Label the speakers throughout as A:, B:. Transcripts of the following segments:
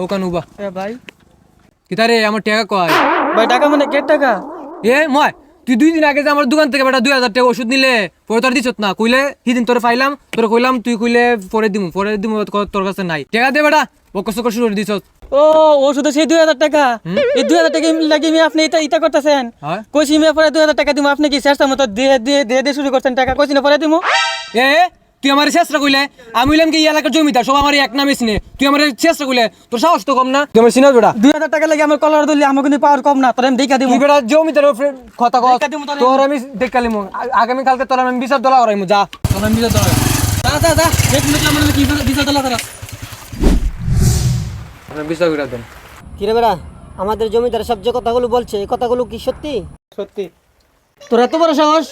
A: ও কান
B: এ ভাই।
A: কিতারে আমার টাকা কয়?
B: ভাই টাকা মানে কেট টাকা?
A: এ ময় তুই দুই দিন আগে যে আমার দোকান থেকে বেটা দুই হাজার টাকা ওষুধ নিলে পরে তোর দিছত না। কইলে সেদিন তোরে পাইলাম তোরে কইলাম তুই কইলে পরে দিমু পরে দিমু তোর কাছে নাই। টাকা দে বেটা বকস করে করে দিছত।
B: ও ওষুধে সেই দুই হাজার টাকা? এই দুই হাজার টাকা লাগে আপনি এটা ইটা করতেছেন? কইছি পরে দুই হাজার টাকা দিব আপনি কি চেষ্টা মতো দিয়ে দিয়ে দিয়ে দিয়ে শুরু করছেন টাকা? কইছি না পরে দিব
A: এ তুই আমার চেষ্টা কইলে আমি হইলাম কি এই এলাকার জমিদার সব আমার এক নামে চিনে। তুই আমার চেষ্টা কইলে তোর সাহস তো কম না। তুই আমার চিনাস বেটা?
B: দুই হাজার টাকা লাগে আমার কলার দিলে আমার কিন্তু পাওয়ার কম না তোর আমি দেখা দিব
A: বেটা জমিদার কথা কর
B: দেখা তোর।
A: আমি দেখালিম আগামী কালকে তোর আমি বিচার দলা করাইমু যা। তোর আমি বিচার দলা
B: যা যা যা দেখ মিটলাম মানে কি দিছা দলা তারা
A: বিচার করে দেন।
C: কিরে বেড়া আমাদের জমিদার সব যে কথাগুলো বলছে এই কথাগুলো কি সত্যি?
B: সত্যি।
C: তোর এত বড় সাহস?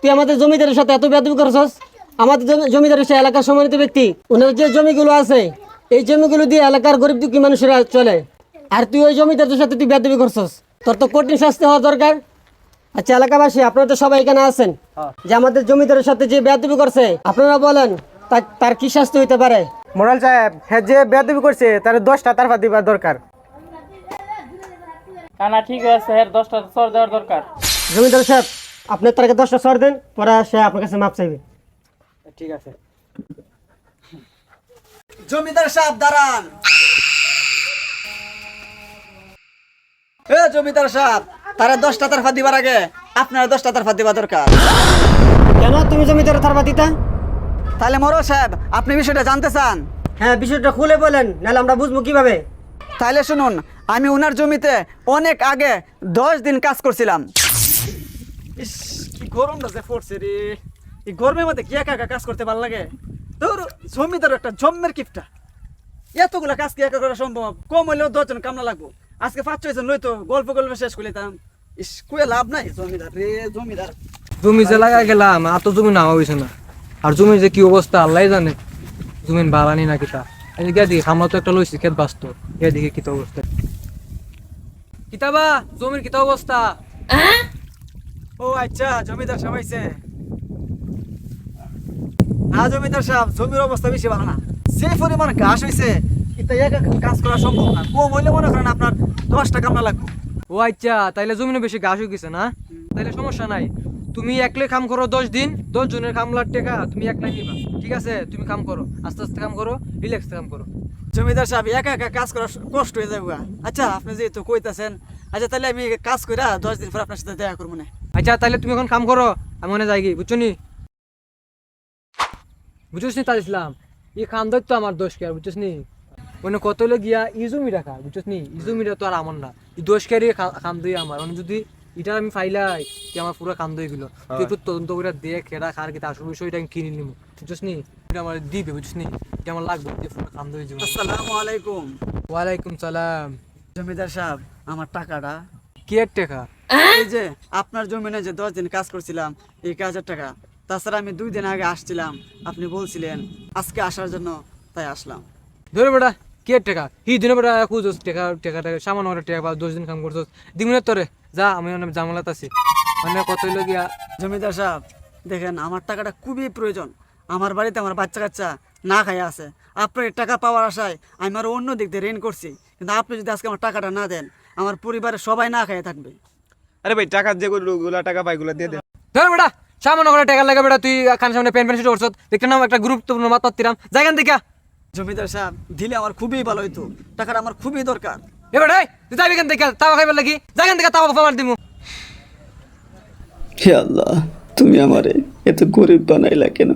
C: তুই আমাদের জমিদারের সাথে এত বেদবি করছস? আমাদের জমিদার হচ্ছে এলাকার সম্মানিত ব্যক্তি। ওনার যে জমিগুলো আছে এই জমিগুলো দিয়ে এলাকার গরিব দুঃখী মানুষেরা চলে। আর তুই ওই জমিদারদের সাথে তুই বেদবি করছস। তোর তো কঠিন শাস্তি হওয়া দরকার। আচ্ছা এলাকাবাসী আপনারা তো সবাই এখানে আছেন। যে আমাদের জমিদারের সাথে যে বেদবি করছে আপনারা বলেন তার- তার কি শাস্তি হইতে পারে?
D: মোরাল সাহেব হ্যাঁ যে বেদবি করছে তার দশটা তারফা দিবার দরকার।
B: কানা ঠিক আছে এর দশটা সর দেওয়ার দরকার।
C: জমিদার সাহেব আপনি তাকে দশটা সর দেন পরে সে আপনার কাছে মাপ চাইবে।
D: ঠিক আছে।
E: জমিদার সাহেব দাঁড়ান। এ জমিদার সাহেব তারা দশটা তারফা দিবার আগে আপনারা দশটা তারফা দিবা দরকার।
C: কেন? তুমি জমিদারের থারবা দিতা?
E: তাহলে মরো সাহেব আপনি বিষয়টা জানতে চান?
C: হ্যাঁ বিষয়টা খুলে বলেন নাহলে আমরা বুঝব কীভাবে?
E: তাহলে শুনুন আমি উনার জমিতে অনেক আগে দশ দিন কাজ করছিলাম। ইস কি গরমটা যে পড়ছে রে। এই গরমের মধ্যে কি একা একা কাজ করতে ভালো লাগে? তোর জমিদার একটা জম্মের কিপটা। এতগুলা কাজ কি একা করা সম্ভব? কম হইলেও দশজন কামলা লাগবো। আজকে পাঁচ ছয়জন লইতো গল্প গল্প শেষ করে দিতাম। ইস কুয়ে লাভ নাই জমিদার রে জমিদার।
A: জমি যে লাগা গেলাম আর তো জমি নামা হইছে না। আর জমির যে কি অবস্থা আল্লাহ জানে। জমিন বাড়ানি না কিতা এই গিয়া দিকে আমরা তো একটা লইছি খেত বাস্ত গিয়া দিকে কিতা অবস্থা? কিতাবা জমির কিতা অবস্থা?
E: ও আচ্ছা জমিদার সাহেব আইছে। না জমিদার সাহেব জমির অবস্থা বেশি ভালো না। যে পরিমাণ ঘাস হয়েছে এটা একা কাজ করা সম্ভব না। কম হইলে মনে করেন আপনার দশটা কামলা লাগবে।
A: ও আচ্ছা তাইলে জমিনে বেশি ঘাস হয়ে গেছে না? তাইলে সমস্যা নাই। তুমি একলে কাম করো দশ দিন দশ জনের কামলার টাকা তুমি একলাই নিবা। ঠিক আছে? তুমি কাম করো আস্তে আস্তে কাম করো রিল্যাক্স কাম করো।
E: জমিদার সাহেব একা একা কাজ করা কষ্ট হয়ে যাবে আচ্ছা আপনি যেহেতু কইতাছেন আচ্ছা তাহলে আমি কাজ কইরা দশ দিন পর আপনার সাথে দেখা করব না।
A: আচ্ছা তাহলে তুমি এখন কাম করো আমি মনে যাই কি বুঝছ নি? বুঝছিস নি তাজ ইসলাম? এই কাম তো আমার দোষ কে আর বুঝছিস নি? মানে কত হলে গিয়া ই জমি রাখা বুঝছিস নি? ই জমিটা তো আর আমার না। এই দোষ কে কাম দই আমার? মানে যদি এটা আমি ফাইলাই কি আমার পুরো কাম দই গেল। তুই একটু তদন্ত করে দেখ এরা খার কি আসল বিষয়টা আমি কিনে নিব বুঝছিস নি? এটা আমার দিবে বুঝছিস নি? এটা আমার লাগবে যে পুরো কাম দই জীবন
E: আসসালামু আলাইকুম।
A: ওয়ালাইকুম সালাম।
E: জমিদার সাহেব আমার টাকাটা।
A: কি এর টাকা?
E: এই যে আপনার জমিনে যে দশ দিন কাজ করছিলাম এই হাজার টাকা। তাছাড়া আমি দুই দিন আগে আসছিলাম আপনি বলছিলেন আজকে আসার জন্য তাই আসলাম।
A: ধরে বেটা কে টাকা? হি দিনে বেটা খুঁজোস টাকা টাকা টাকা সামান্য একটা টাকা বা দশ দিন কাম করছোস। দিগুনের তোরে যা আমি অনেক জামালাত আছি। মানে কত হইল গিয়া?
E: জমিদার সাহেব দেখেন আমার টাকাটা খুবই প্রয়োজন। আমার বাড়িতে আমার বাচ্চা কাচ্চা না খাই আছে। আপনার টাকা পাওয়ার আশায় আমি আরও অন্য দিক দিয়ে ঋণ করছি। কিন্তু আপনি যদি আজকে আমার টাকাটা না দেন আমার পরিবারের সবাই না খাইয়ে থাকবে।
F: আরে ভাই টাকা যেগুলো গুলা টাকা পাই গুলা দিয়ে দেন
A: ধরে বেটা সামান্য করে টাকা লাগে বেটা তুই খান সামনে পেন পেন শুরু করছত দেখতে নাম একটা গুরুত্বপূর্ণ মাত পাত্তিরাম জায়গান দেখা
E: জমিদার সাহেব দিলে আমার খুবই ভালো হইতো। টাকাটা আমার খুবই দরকার।
A: এ বেটা এই, তুই যাবি কেন দেখা তাও খাইবার লাগি। জায়গান দেখা তাও ফামার দিমু।
G: হে আল্লাহ তুমি আমারে এত গরিব বানাইলা কেন?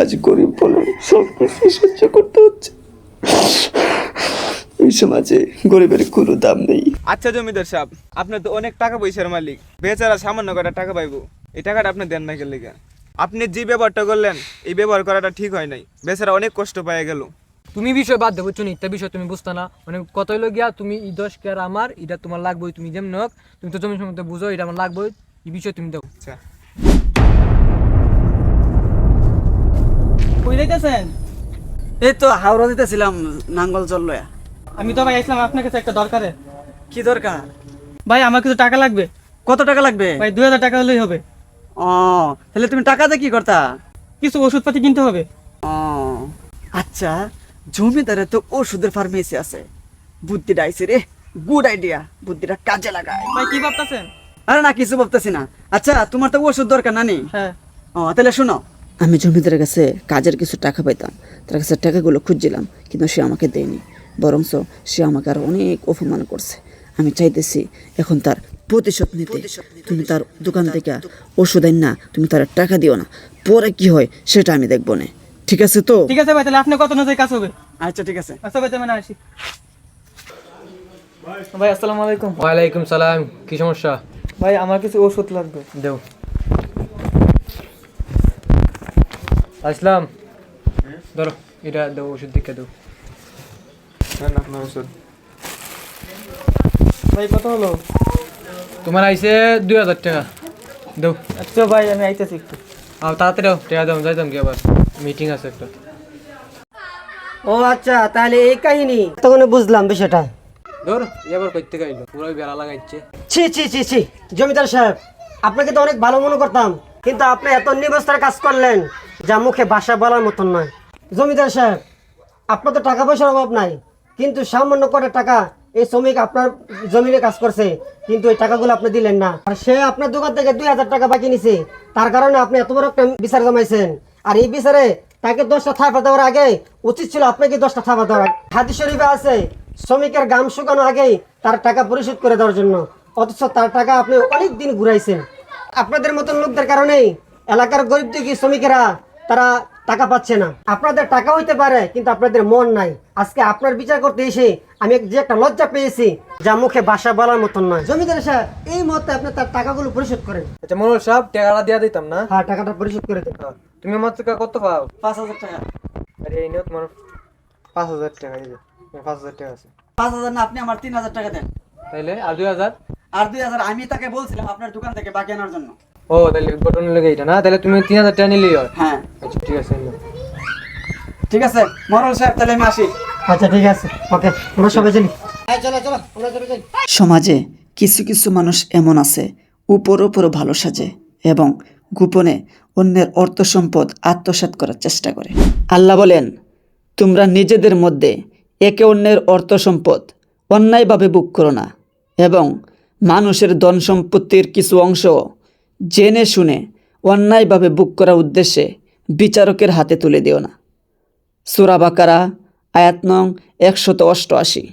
G: আজ গরিব বলে সব কিছু সহ্য করতে হচ্ছে। এই সমাজে গরিবের কোনো দাম নেই।
F: আচ্ছা জমিদার সাহেব আপনার তো অনেক টাকা পয়সার মালিক। বেচারা সামান্য কটা টাকা পাইবো। এই টাকাটা আপনি দেন না গেলে আপনি যে ব্যবহারটা করলেন এই ব্যবহার করাটা ঠিক হয় নাই। বেচারা অনেক কষ্ট পাইয়া গেল।
A: তুমি বিষয় বাদ দেবো চুনি তা বিষয় তুমি বুঝতে না। মানে কত হইল গিয়া তুমি এই দশ কে আর আমার এটা তোমার লাগবেই তুমি যেমন হোক তুমি তো জমি সম্বন্ধে বুঝো এটা আমার লাগবেই এই বিষয় তুমি দাও।
F: আচ্ছা।
B: কই যাইতেছেন?
E: এই তো হাওড়া দিতেছিলাম নাঙ্গল জল লয়া।
B: আমি তো ভাই আসলাম আপনার কাছে একটা দরকারে
E: কি দরকার?
B: ভাই আমার কিছু টাকা লাগবে।
E: কত টাকা লাগবে?
B: ভাই দুই হাজার টাকা হলেই হবে।
E: ও তাহলে তুমি টাকা দিয়ে কি করতা?
B: কিছু ওষুধপাতি কিনতে হবে।
E: ও আচ্ছা জমিদারে তো ওষুধের ফার্মেসি আছে। বুদ্ধিটা আইছে রে গুড আইডিয়া বুদ্ধিটা কাজে লাগায়।
B: ভাই কি ভাবতেছেন?
E: আরে না কিছু ভাবতেছি না। আচ্ছা তোমার তো ওষুধ দরকার না নেই
B: হ্যাঁ।
E: ও তাহলে শোনো আমি জমিদারের কাছে কাজের কিছু টাকা পাইতাম। তার কাছে টাকাগুলো খুঁজছিলাম কিন্তু সে আমাকে দেয়নি। বরঞ্চ সে আমাকে আর অনেক অপমান করছে। আমি চাইতেছি এখন তার প্রতিশোধ নিতে। তুমি তার দোকান থেকে ওষুধ আইন না তুমি তার টাকা দিও না। পরে কি হয় সেটা আমি দেখব না। ঠিক আছে তো?
B: ঠিক আছে ভাই তাহলে আপনি কত নজরে কাজ হবে?
E: আচ্ছা ঠিক আছে।
B: আচ্ছা ভাই তেমন আসি। ভাই আসসালামু আলাইকুম।
A: ওয়ালাইকুম সালাম কি সমস্যা?
B: ভাই আমার কিছু ওষুধ লাগবে।
A: দেও। আসলাম। ধরো এটা দেও ওষুধ দিকে দেও।
F: নেন আপনার ওষুধ
B: ভাই কত হলো?
A: তোমার আইছে দুই হাজার টাকা। দেও।
B: আচ্ছা ভাই আমি আইতেছি একটু।
A: আর তাড়াতাড়ি দাও টাকা দাও যাইতাম কি আবার। মিটিং আছে একটা।
C: ও আচ্ছা তাহলে এই কাহিনী। তখন বুঝলাম বিষয়টা।
A: ধর এবার করতে গাইলো পুরো বেড়া লাগাইছে।
C: ছি ছি ছি ছি জমিদার সাহেব আপনাকে তো অনেক ভালো মনে করতাম কিন্তু আপনি এত নিবস্তার কাজ করলেন যা মুখে ভাষা বলার মতন নয়। জমিদার সাহেব আপনার তো টাকা পয়সার অভাব নাই কিন্তু সামান্য কটা টাকা এই শ্রমিক আপনার জমিনে কাজ করছে, কিন্তু এই টাকাগুলো আপনি দিলেন না। আর সে আপনার দোকান থেকে দুই হাজার টাকা বাকি নিছে। তার কারণে আপনি এত বড় একটা বিচার জমাইছেন। আর এই বিচারে তাকে দশটা থাপা দেওয়ার আগে, উচিত ছিল আপনাকে দশটা থাপা দেওয়ার। হাদিস শরীফে আছে, শ্রমিকের গাম শুকানো আগেই তার টাকা পরিশোধ করে দেওয়ার জন্য। অথচ তার টাকা আপনি অনেক দিন ঘুরাইছেন। আপনাদের মতন লোকদের কারণেই এলাকার গরিব দুঃখী শ্রমিকেরা তারা টাকা পাচ্ছে না। আপনাদের টাকা হইতে পারে, কিন্তু আপনাদের মন নাই। আজকে আপনার বিচার করতে এসে আমি যে একটা লজ্জা পেয়েছি যা মুখে বাসা বলার মতন নয়। জমিদার সাহেব এই মুহূর্তে আপনি তার টাকাগুলো পরিশোধ করেন।
A: আচ্ছা মনোল সাহেব টাকাটা দিয়া দিতাম না?
C: হ্যাঁ টাকাটা পরিশোধ করে দেন।
A: হ্যাঁ। তুমি আমার থেকে কত পাও?
E: পাঁচ হাজার টাকা।
A: আরে এই নিও তোমার। পাঁচ হাজার টাকা এই যে পাঁচ হাজার টাকা আছে।
E: পাঁচ হাজার না আপনি আমার তিন হাজার টাকা দেন।
A: তাইলে আর দুই হাজার?
E: আর দুই হাজার আমি তাকে বলছিলাম আপনার দোকান থেকে বাকি আনার জন্য।
A: ও তাহলে বটন লেগে এটা না? তাহলে তুমি তিন হাজার টাকা নিলেই হয়।
E: হ্যাঁ।
A: আচ্ছা ঠিক আছে
E: ঠিক আছে মরল সাহেব তাহলে আমি আসি।
C: আচ্ছা ঠিক আছে। ওকে, আমরা সবাই যাই
E: সমাজে কিছু কিছু মানুষ এমন আছে, উপর উপর ভালো সাজে এবং গোপনে অন্যের অর্থ সম্পদ আত্মসাৎ করার চেষ্টা করে। আল্লাহ বলেন, তোমরা নিজেদের মধ্যে একে অন্যের অর্থ সম্পদ অন্যায়ভাবে বুক করো না এবং মানুষের ধন সম্পত্তির কিছু অংশ জেনে শুনে অন্যায়ভাবে বুক করার উদ্দেশ্যে বিচারকের হাতে তুলে দিও না। সুরা বাকারা আয়াত নং একশত অষ্টআশি।